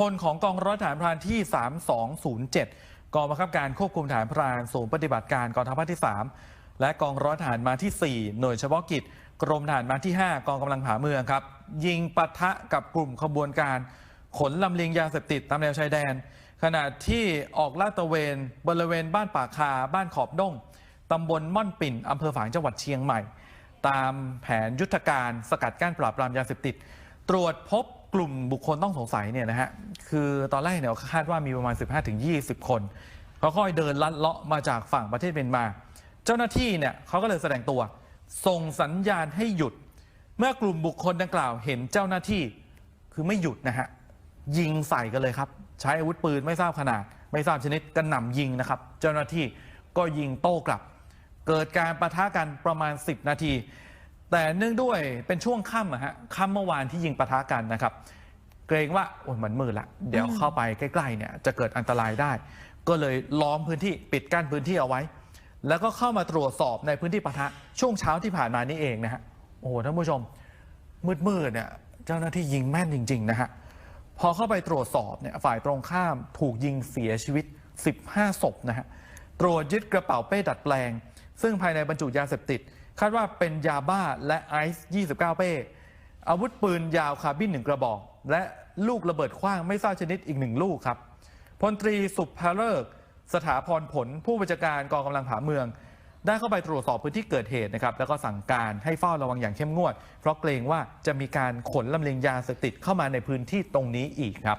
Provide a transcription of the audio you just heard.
พลของกองร้อยทหารพรานที่ 3207 กองบังคับการควบคุมทหารพรานศูนย์ปฏิบัติการกองทัพภาคที่ 3 และกองร้อยทหารมาที่ 4 หน่วยเฉพาะกิจ กรมทหารมาที่ 5 กองกำลังผาเมืองครับ ยิงปะทะกับกลุ่มขบวนการ ขนลำเลียงยาเสพติดตามแนวชายแดน ขณะที่ออกลาดตระเวน บริเวณบ้านป่าคา บ้านขอบด้งตำบลม่อนปิ่นอำเภอฝางจังหวัดเชียงใหม่ ตามแผนยุทธการสกัดกั้นปราบปรามยาเสพติด ตรวจพบกลุ่มบุคคลต้องสงสัยเนี่ยนะฮะคือตอนแรกเนี่ยคาดว่ามีประมาณ 15-20 คนเขาค่อยเดินลัดเลาะมาจากฝั่งประเทศเมียนมา เจ้าหน้าที่เนี่ยเขาก็เลยแสดงตัว ส่งสัญญาณให้หยุด เมื่อกลุ่มบุคคลดังกล่าวเห็นเจ้าหน้าที่คือไม่หยุดนะฮะยิงใส่กันเลยครับ ใช้อาวุธปืนไม่ทราบขนาด ไม่ทราบชนิดกระหน่ำยิงนะครับ เจ้าหน้าที่ก็ยิงโต้กลับ เกิดการประทะกันประมาณ 10 นาที แต่เนื่องด้วยเป็นช่วงค่ำอะฮะค่ำเมื่อวานที่ยิงปะทะกันนะครับ เกรงว่าโอ้ยเหมือนมือละ เดี๋ยวเข้าไปใกล้ๆเนี่ยจะเกิดอันตรายได้ ก็เลยล้อมพื้นที่ปิดกั้นพื้นที่เอาไว้ แล้วก็เข้ามาตรวจสอบในพื้นที่ปะทะช่วงเช้าที่ผ่านมานี่เองนะฮะโอ้โหท่านผู้ชมมืดๆเนี่ยเจ้าหน้าที่ยิงแม่นจริง ๆ นะฮะพอเข้าไปตรวจสอบเนี่ยฝ่ายตรงข้ามถูกยิงเสียชีวิต 15 ศพนะฮะตรวจยึดกระเป๋าเป้ดัดแปลง ซึ่งภายในบรรจุยาเสพติด คาดว่าเป็นยาบ้าและไอซ์29 เป้ อาวุธปืนยาวคาร์บินหนึ่งกระบอก และลูกระเบิดขว้างไม่ทราบชนิดอีกหนึ่งลูกครับพลตรีสุภเลิก สถาพรผล ผู้บัญชาการกองกำลังผาเมือง ได้เข้าไปตรวจสอบพื้นที่เกิดเหตุนะครับแล้วก็สั่งการให้เฝ้าระวังอย่างเข้มงวด เพราะเกรงว่าจะมีการขนลำเลียงยาเสพติดเข้ามาในพื้นที่ตรงนี้อีกครับ